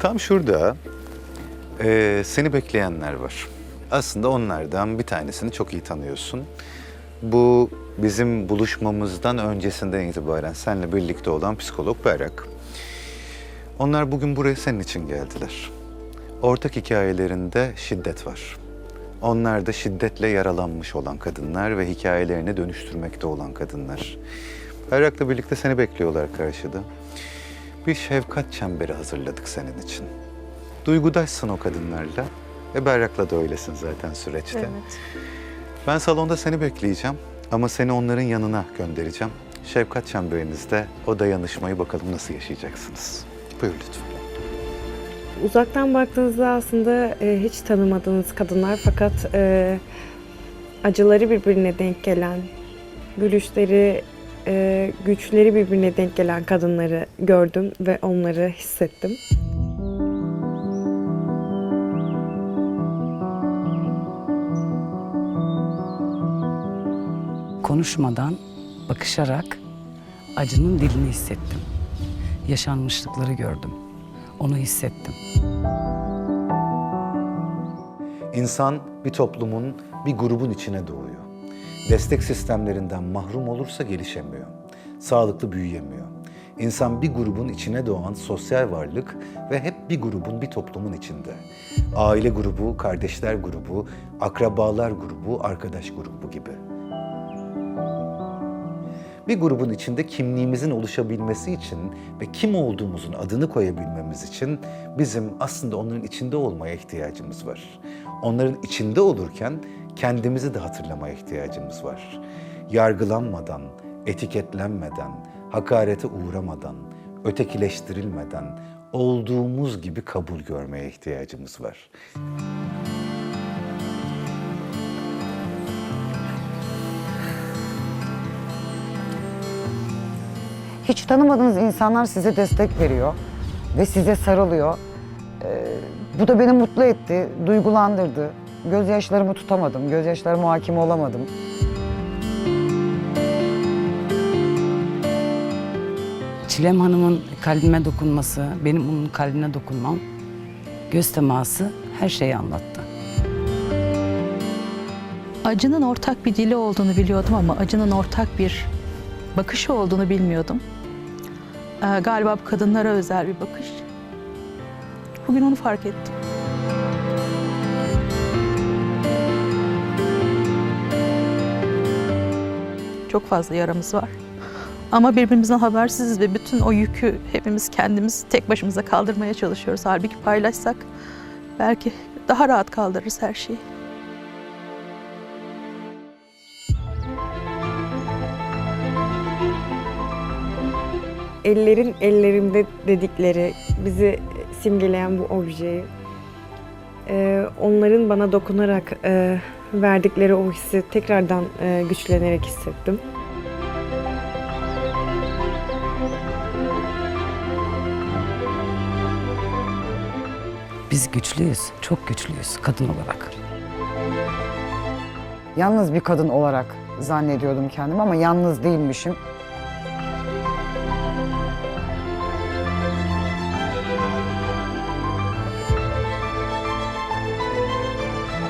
Tam şurada eee, seni bekleyenler var. Aslında onlardan bir tanesini çok iyi tanıyorsun. Bu bizim buluşmamızdan öncesinden itibaren seninle birlikte olan psikolog Berrak. Onlar bugün buraya senin için geldiler. Ortak hikayelerinde şiddet var. Onlar da şiddetle yaralanmış olan kadınlar ve hikayelerini dönüştürmekte olan kadınlar. Berrak'la birlikte seni bekliyorlar karşıda. Bir şefkat çemberi hazırladık senin için. Duygudaşsın o kadınlarla. Ve Berrak'la da öylesin zaten süreçte. Evet. Ben salonda seni bekleyeceğim ama seni onların yanına göndereceğim. Şefkat çemberinizde o dayanışmayı bakalım nasıl yaşayacaksınız. Buyur lütfen. Uzaktan baktığınızda aslında e, hiç tanımadığınız kadınlar fakat e, acıları birbirine denk gelen, gülüşleri, e, güçleri birbirine denk gelen kadınları gördüm ve onları hissettim. Konuşmadan, bakışarak acının dilini hissettim. Yaşanmışlıkları gördüm. Onu hissettim. İnsan bir toplumun, bir grubun içine doğuyor. Destek sistemlerinden mahrum olursa gelişemiyor. Sağlıklı büyüyemiyor. İnsan bir grubun içine doğan sosyal varlık ve hep bir grubun, bir toplumun içinde. Aile grubu, kardeşler grubu, akrabalar grubu, arkadaş grubu gibi. Bir grubun içinde kimliğimizin oluşabilmesi için ve kim olduğumuzun adını koyabilmemiz için bizim aslında onların içinde olmaya ihtiyacımız var. Onların içinde olurken kendimizi de hatırlamaya ihtiyacımız var. Yargılanmadan, etiketlenmeden, hakarete uğramadan, ötekileştirilmeden olduğumuz gibi kabul görmeye ihtiyacımız var. Hiç tanımadığınız insanlar size destek veriyor ve size sarılıyor. Ee, bu da beni mutlu etti, duygulandırdı. Gözyaşlarımı tutamadım, gözyaşlarıma hakim olamadım. Çilem Hanım'ın kalbime dokunması, benim onun kalbine dokunmam, göz teması her şeyi anlattı. Acının ortak bir dili olduğunu biliyordum ama acının ortak bir bakışı olduğunu bilmiyordum. Ee, galiba bu kadınlara özel bir bakış. Bugün onu fark ettim. Çok fazla yaramız var. Ama birbirimizden habersiziz ve bütün o yükü hepimiz kendimiz tek başımıza kaldırmaya çalışıyoruz. Halbuki paylaşsak belki daha rahat kaldırırız her şeyi. Ellerin ellerimde dedikleri, bizi simgeleyen bu objeyi, e, onların bana dokunarak e, verdikleri o hissi tekrardan e, güçlenerek hissettim. Biz güçlüyüz, çok güçlüyüz kadın olarak. Yalnız bir kadın olarak zannediyordum kendimi ama yalnız değilmişim.